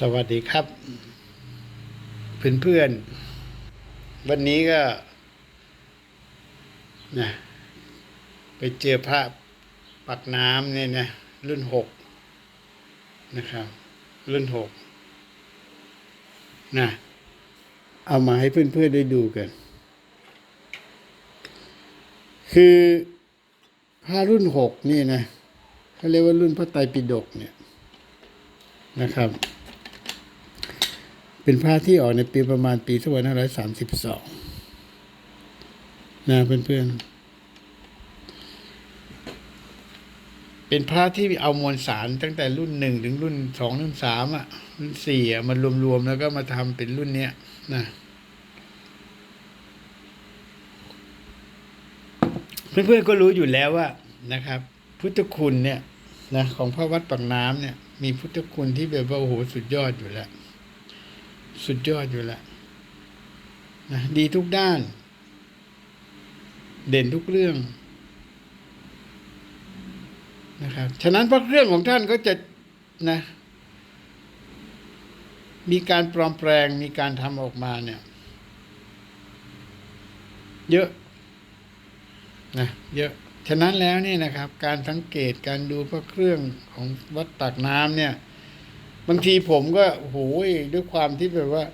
สวัสดีครับ เพื่อนๆ วันนี้ก็นะไปเจอพระปักน้ำเนี่ยนะรุ่นหกนะครับ รุ่นหกนะเอามาให้เพื่อนๆได้ดูกัน คือพระรุ่นหกนี่นะเขาเรียกว่ารุ่นพระไตรปิฎกเนี่ยนะครับ เป็นพระที่ออกในปีประมาณปี2532นะเพื่อนๆ เป็นพระที่เอามวลสารตั้งแต่รุ่นหนึ่งถึงรุ่นสองรุ่นสามอะ รุ่นสี่อะมันรวมๆ แล้วก็มาทำเป็นรุ่นเนี้ยนะเพื่อนๆก็รู้อยู่แล้วว่านะครับ พุทธคุณเนี่ยนะของพระวัดปากน้ำเนี่ย มีพุทธคุณที่แบบว่าโอ้โหสุดยอดอยู่แล้ว สุดยอดอยู่แล้วนะดีทุกด้าน เด่นทุกเรื่องนะครับฉะนั้นพระเครื่องของท่านก็จะนะมีการปลอมแปลงมีการทำออกมาเนี่ย เยอะนะเยอะ ฉะนั้นแล้วเนี่ยนะครับ การสังเกตการดูพระเครื่องของวัดปากน้ำเนี่ย บางทีผมก็โอ้โหด้วยความที่แบบว่า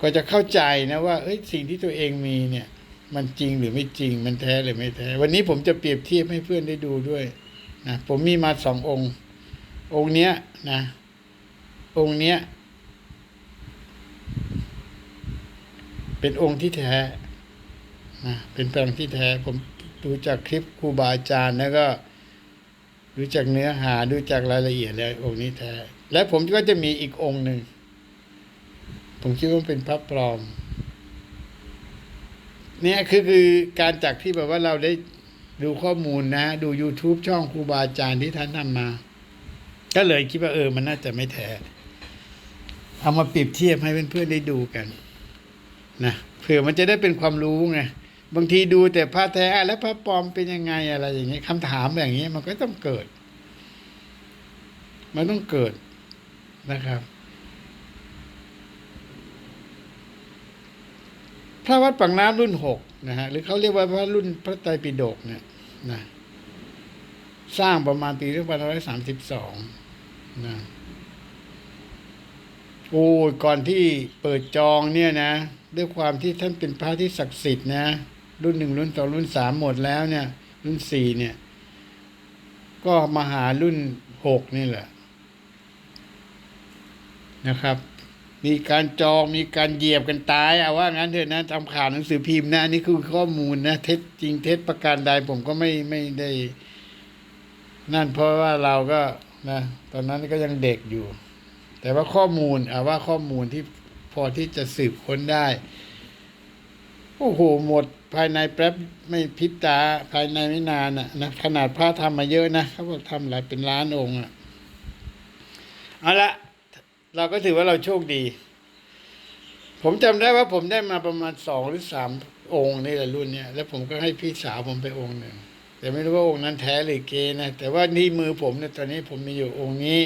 ก็จะเข้าใจนะว่าเอ้ยสิ่งที่ตัวเองมีเนี่ย มันจริงหรือไม่จริง มันแท้หรือไม่แท้ วันนี้ผมจะเปรียบเทียบให้เพื่อนได้ดูด้วยนะผมมีมาสององค์ องค์เนี้ยนะ องค์เนี้ย เป็นองค์ที่แท้นะเป็นแปลงที่แท้ ผมดูจากคลิปครูบาอาจารย์แล้วก็ ดูจากเนื้อหาดูจากรายละเอียดแล้วองค์นี้แท้ และผมก็จะมีอีกองค์หนึ่ง ผมคิดว่าเป็นพระปลอม เนี่ยคือคือการจากที่แบบว่าเราได้ดูข้อมูลนะ ดู YouTube ช่องครูบาอาจารย์ที่ท่านทำมา ก็เลยคิดว่าเออ มันน่าจะไม่แท้เอามาเปรียบเทียบให้เพื่อนๆได้ดูกันนะเผื่อมันจะได้เป็นความรู้ไง บางทีดูแต่พระแท้แล้วพระปลอมเป็นยังไงอะไรอย่างเงี้ยคำถามแบบนี้มันก็ต้องเกิด มันต้องเกิดนะครับ พระวัดปังน้ำรุ่นหกนะฮะหรือเขาเรียกว่าพระรุ่นพระไตรปิฎกเนี่ยนะสร้างประมาณปีที่พันร้อยสามสิบสองนะโอ้ก่อนที่เปิดจองเนี่ยนะ ด้วยความที่ท่านเป็นพระที่ศักดิ์สิทธิ์นะ รุ่นหนึ่งรุ่นสองรุ่นสามหมดแล้วเนี่ย รุ่นสี่เนี่ย ก็มาหารุ่นหกนี่แหละนะครับ มีการจองมีการเหยียบกันตายเอาว่างั้นเถอะนะทำข่าวหนังสือพิมพ์นะอันนี่คือข้อมูลนะเท็จจริงเท็จประการใดผมก็ไม่ไม่ได้ นั่นเพราะว่าเราก็นะตอนนั้นก็ยังเด็กอยู่ แต่ว่าข้อมูลเอาว่าข้อมูลที่พอที่จะสืบค้นได้ โอ้โหหมดภายในแป๊บไม่พริบตาภายในไม่นานอะนะขนาดพระทำมาเยอะนะเขาบอกทำหลายเป็นล้านองค์อะเอาละเราก็ถือว่าเราโชคดี ผมจำได้ว่าผมได้มาประมาณสองหรือสามองค์นี่แหละรุ่นเนี้ยแล้วผมก็ให้พี่สาวผมไปองค์หนึ่งแต่ไม่รู้ว่าองค์นั้นแท้หรือเกนะ แต่ว่านี่มือผมเนี่ยตอนนี้ผมมีอยู่องค์นี้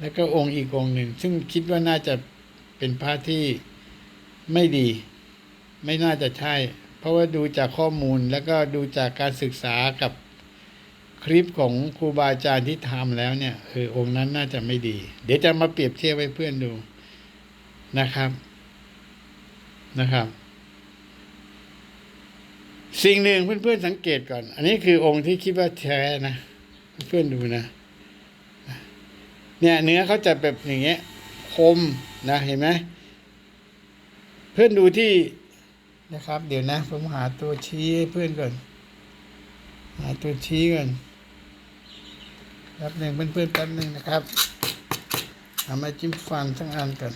แล้วก็องค์อีกองค์หนึ่ง ซึ่งคิดว่าน่าจะเป็นพระที่ไม่ดี ไม่น่าจะใช่ เพราะว่าดูจากข้อมูลแล้วก็ดูจากการศึกษากับคลิปของครูบาอาจารย์ที่ทำแล้วเนี่ยเออองค์นั้นน่าจะไม่ดี เดี๋ยวจะมาเปรียบเทียบให้เพื่อนดูนะครับนะครับ สิ่งหนึ่งเพื่อนๆสังเกตก่อน อันนี้คือองค์ที่คิดว่าแท้นะเพื่อนดูนะ เนี่ยเนื้อเขาจะแบบอย่างเงี้ยคมนะเห็นไหมเพื่อนดูที่ นะครับ เดี๋ยวนะ ผมหาตัวชี้ให้เพื่อนก่อน หาตัวชี้ก่อนแป๊บหนึ่งเพื่อนๆแป๊บหนึ่งนะครับเอามาจิ้มฟันทั้งอันก่อน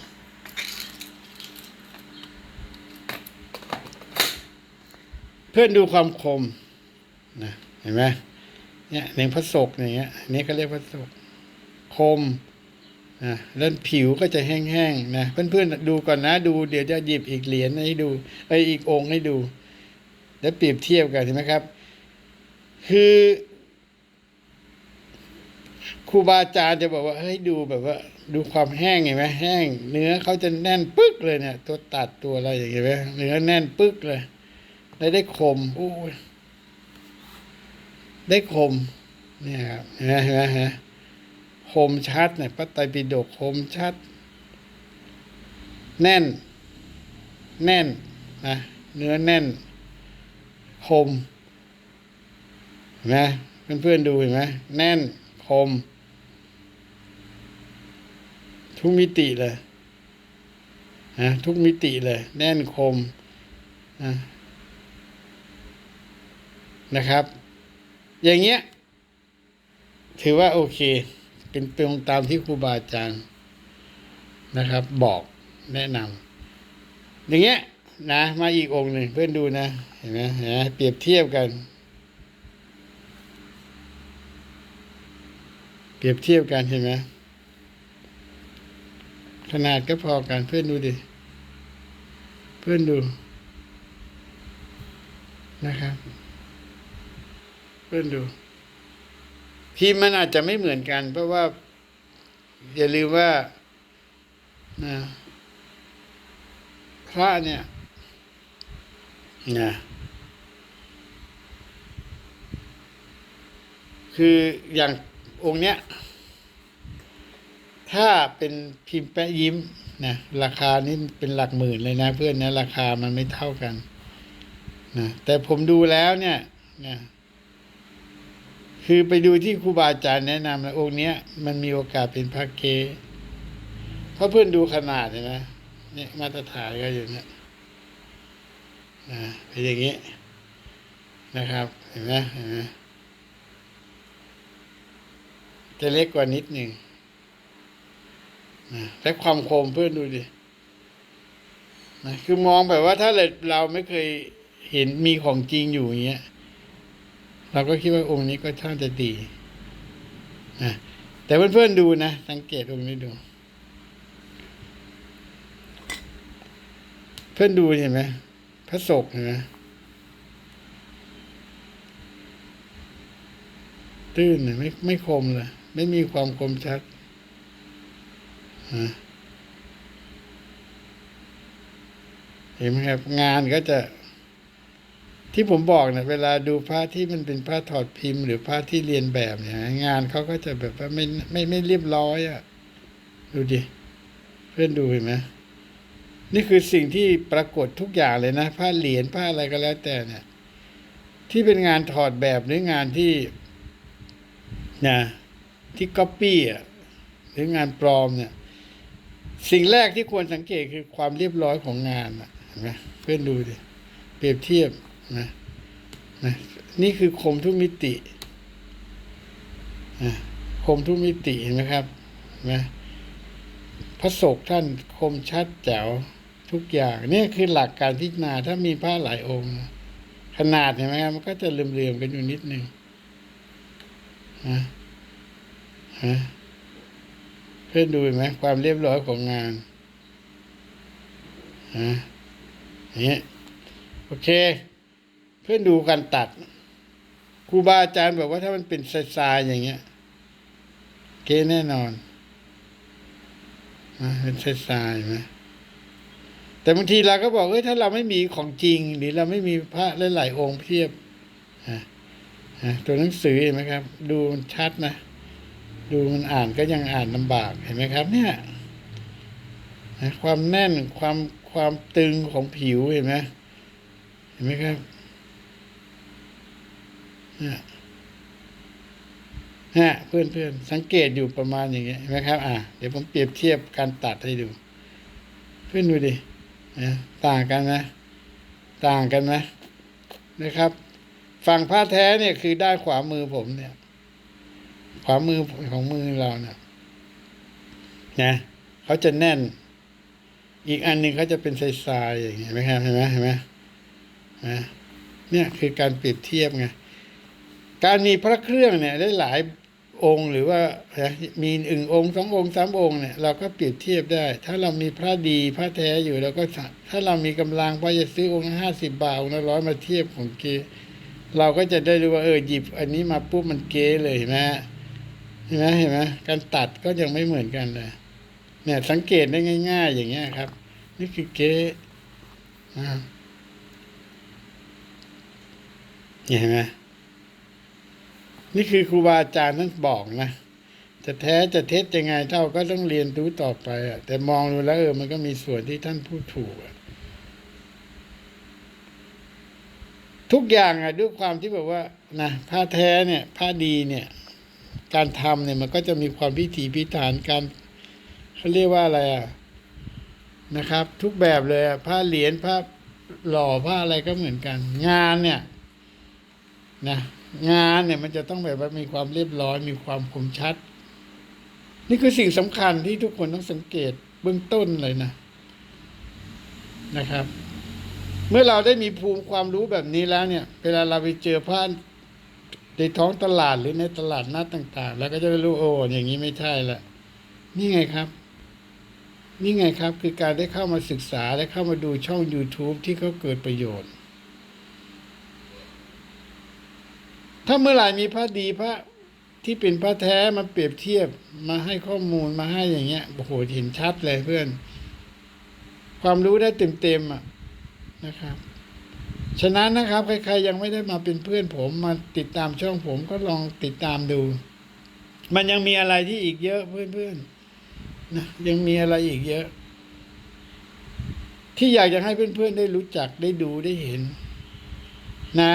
เพื่อนดูความคมนะเห็นไหมเนี่ยเนียงพระศกอย่างเงี้ยอันนี้ก็เรียกพระศกคม นะแล้วผิวก็จะแห้งๆนะเพื่อนๆดูก่อนนะดูเดี๋ยวจะหยิบอีกเหรียญให้ดูไออีกองค์ให้ดู แล้วเปรียบเทียบกันใช่ไหมครับ คือครูบาอาจารย์จะบอกว่าเฮ้ยดูแบบว่า ดูความแห้งเห็นไหมแห้ง เนื้อเขาจะแน่นปึ๊กเลยเนี่ย ตัวตัดตัวอะไรอย่างเงี้ยไหมเนื้อแน่นปึ๊กเลยได้ได้คมโอ้ได้คมเนี่ยครับนไหมเห็นไหมเห็นไหม คมชัดเนี่ยพระไตรปิฎกคมชัด แน่น แน่นนะเนื้อแน่น คมเห็นไหมเพื่อนๆดูเห็นไหมแน่นคม ทุกมิติเลยนะทุกมิติเลย แน่นคมนะนะครับ อย่างเงี้ย ถือว่าโอเค เป็นตรงตามที่ครูบาอาจารย์นะครับ บอกแนะนำอย่างเงี้ยนะมาอีกองค์หนึ่งเพื่อนดูนะเห็นไหมเห็นไหมเปรียบเทียบกัน เปรียบเทียบกันเห็นไหมขนาดก็พอกันเพื่อนดูดิเพื่อนดูนะครับ เพื่อนดู พิมพ์มันอาจจะไม่เหมือนกัน เพราะว่า อย่าลืมว่านะพระเนี่ยนะคืออย่างองค์เนี้ย ถ้าเป็นพิมพ์แปะยิ้มนะราคานี่เป็นหลักหมื่นเลยนะ เพื่อนนะราคามันไม่เท่ากันนะแต่ผมดูแล้วเนี่ยนะ คือไปดูที่ครูบาอาจารย์แนะนำนะองค์เนี้ย มันมีโอกาสเป็นพระเกเพราะเพื่อนดูขนาดเห็นไหมเนี่ยมาตรฐานก็อยู่เนี่ยนะเป็นอย่างนี้นะครับ เห็นไหมเห็นไหมจะเล็กกว่านิดหนึ่งนะและความคมเพื่อนดูดินะคือมองแบบว่าถ้าเราไม่เคยเห็นมีของจริงอยู่อย่างเงี้ย เราก็คิดว่าองค์นี้ก็ช่างจะดีนะแต่เพื่อนๆดูนะ สังเกตองค์นี้ดู เพื่อนดูเห็นไหมพระศกเห็นไหมตื้นเลยไม่ไม่คมเลยไม่มีความคมชัดฮะเห็นไหมครับ งานก็จะ ที่ผมบอกเนี่ยเวลาดูพระที่มันเป็นพระถอดพิมพ์ หรือพระที่เรียนแบบเนี่ยงานเขาก็จะแบบว่าไม่ไม่ไม่เรียบร้อยอะ่ะ ดูดิ เพื่อนดูเห็นไหมนี่คือสิ่งที่ปรากฏทุกอย่างเลยนะผ้าเหรียญผ้าอะไรก็แล้วแต่เนี่ย ที่เป็นงานถอดแบบหรืองานที่นะที่ก๊อปปี้อะหรืองานปลอมเนี่ย สิ่งแรกที่ควรสังเกตคือความเรียบร้อยของงานอะเห็นไหมเพื่อนดูดิเปรียบเทียบ นะนะนี่คือคมทุกมิตินะคมทุกมิติเห็นไหมครับนไหมพระศกท่านคมชัดแจ๋วทุกอย่างนี่คือหลักการพิจารณาถ้ามีผ้าหลายองค์ ขนาดเห็นไหมครับมันก็จะเลื่อมๆกันอยู่นิดนึงฮะฮะเพื่อนดูไหมความเรียบร้อยของงานฮะอย่โอเค พื่อนดูการตัดครูบาอาจารย์บอกว่าถ้ามันเป็นทรายๆอย่างเงี้ย เกแน่นอนเป็นทรายๆไหมแต่บางทีเราก็บอกเอ้ยถ้าเราไม่มีของจริง หรือเราไม่มีพระหลายๆองค์เทียบตัวหนังสือเห็นไหมครับ ดูมันชัดนะ ดูมันอ่านก็ยังอ่านลำบากเห็นไหมครับ เนี่ยความแน่นความความตึงของผิวเห็นไหมเห็นไหมครับ ฮะเพื่อนเพื่อนสังเกตอยู่ประมาณอย่างเงี้ยนไหมครับ อะเดี๋ยวผมเปรียบเทียบการตัดให้ดู เพื่อนดูดินะต่างกันไหมต่างกันไหมนะครับ ฝั่งผ้าแท้เนี่ยคือด้านขวามือผมเนี่ย ขวามือของมือเราเนี่ยนะเขาจะแน่น อีกอันหนึ่งเขาจะเป็นทรายๆอย่างเงี้ยไหมครับเห็นไหมเห็นไหมนะเนี่ยคือการเปรียบเทียบไง การมีพระเครื่องเนี่ยได้หลายองค์หรือว่ามีอึ่งองค์สององค์สามองค์เนี่ยเราก็เปรียบเทียบได้ ถ้าเรามีพระดีพระแท้อยู่เราก็ถ้าเรามีกำลังพอจะซื้อองค์ห้าสิบบาทองค์ละร้อยมาเทียบของเกเราก็จะได้รู้ว่าเออหยิบ อันนี้มาปุ๊บมันเก๋เลยเห็นไหมฮะเห็นไหมเห็นไหมการตัดก็ยังไม่เหมือนกันเลยเนี่ยสังเกตได้ง่าย ๆ อย่างเงี้ยครับ นี่คือเก๊นะเห็นไหม นี่คือครูบาอาจารย์ท่านบอกนะ จะแท้จะเท็จยังไงเท่าก็ต้องเรียนรู้ต่อไปอะ แต่มองดูแล้วเออมันก็มีส่วนที่ท่านพูดถูกอะทุกอย่างอะด้วยความที่แบบว่านะผ้าแท้เนี่ยผ้าดีเนี่ย การทำเนี่ยมันก็จะมีความพิถีพิถันการเขาเรียกว่าอะไรอะนะครับ ทุกแบบเลยอะผ้าเหรียญผ้าหล่อผ้าอะไรก็เหมือนกัน งานเนี่ย นะ งานเนี่ยมันจะต้องแบบว่ามีความเรียบร้อย มีความคมชัด นี่คือสิ่งสำคัญที่ทุกคนต้องสังเกตเบื้องต้นเลยนะนะครับ เมื่อเราได้มีภูมิความรู้แบบนี้แล้วเนี่ย เวลาเราไปเจอผ้าในท้องตลาดหรือในตลาดนัดต่าง ๆ แล้วก็จะได้รู้โอ้อย่างนี้ไม่ใช่ละนี่ไงครับ นี่ไงครับ คือการได้เข้ามาศึกษา และเข้ามาดูช่อง YouTube ที่เขาเกิดประโยชน์ ถ้าเมื่อไหร่มีพระดีพระที่เป็นพระแท้มาเปรียบเทียบมาให้ข้อมูลมาให้อย่างเงี้ยโอ้โหเห็นชัดเลยเพื่อน ความรู้ได้เต็มๆอะนะครับ ฉะนั้นนะครับ ใคร ๆ ยังไม่ได้มาเป็นเพื่อนผมมาติดตามช่องผมก็ลองติดตามดู มันยังมีอะไรที่อีกเยอะเพื่อนๆนะยังมีอะไรอีกเยอะ ที่อยากจะให้เพื่อนๆได้รู้จักได้ดูได้เห็น นะ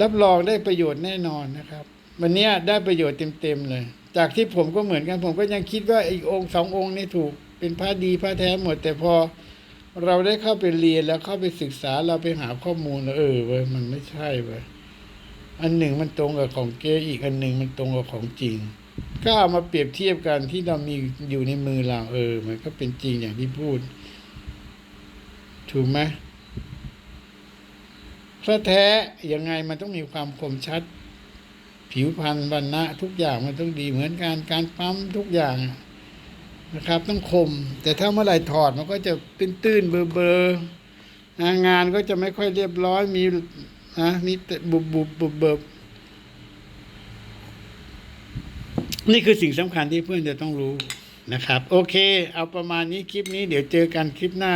รับรองได้ประโยชน์แน่นอนนะครับ วันนี้ได้ประโยชน์เต็มๆเลย จากที่ผมก็เหมือนกัน ผมก็ยังคิดว่าอีกองค์สององค์นี่ถูกเป็นพระดีพระแท้หมด แต่พอเราได้เข้าไปเรียนแล้วเข้าไปศึกษาเราไปหาข้อมูลแล้วเออเว้ยมันไม่ใช่เว้ยอันหนึ่งมันตรงกับของเก๊อีกอันหนึ่งมันตรงกับของจริงก็เอามาเปรียบเทียบกันที่เรามีอยู่ในมือเราเออ มันก็เป็นจริงอย่างที่พูด ถูกไหม พระแท้ยังไงมันต้องมีความคมชัด ผิวพรรณวรรณะทุกอย่างมันต้องดีเหมือนกันการปั๊มทุกอย่างนะครับ ต้องคม แต่ถ้าเมื่อไหร่ถอดมันก็จะตื้นตื้นๆเบอเบอๆงานก็จะไม่ค่อยเรียบร้อยมีนะมีบุบบุบบุบเบิบนี่คือสิ่งสำคัญที่เพื่อนจะต้องรู้นะครับ โอเค เอาประมาณนี้คลิปนี้เดี๋ยวเจอกันคลิปหน้า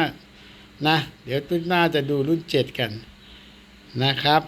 นะ เดี๋ยวคลิปหน้าจะดูรุ่นเจ็ดกัน นะครับ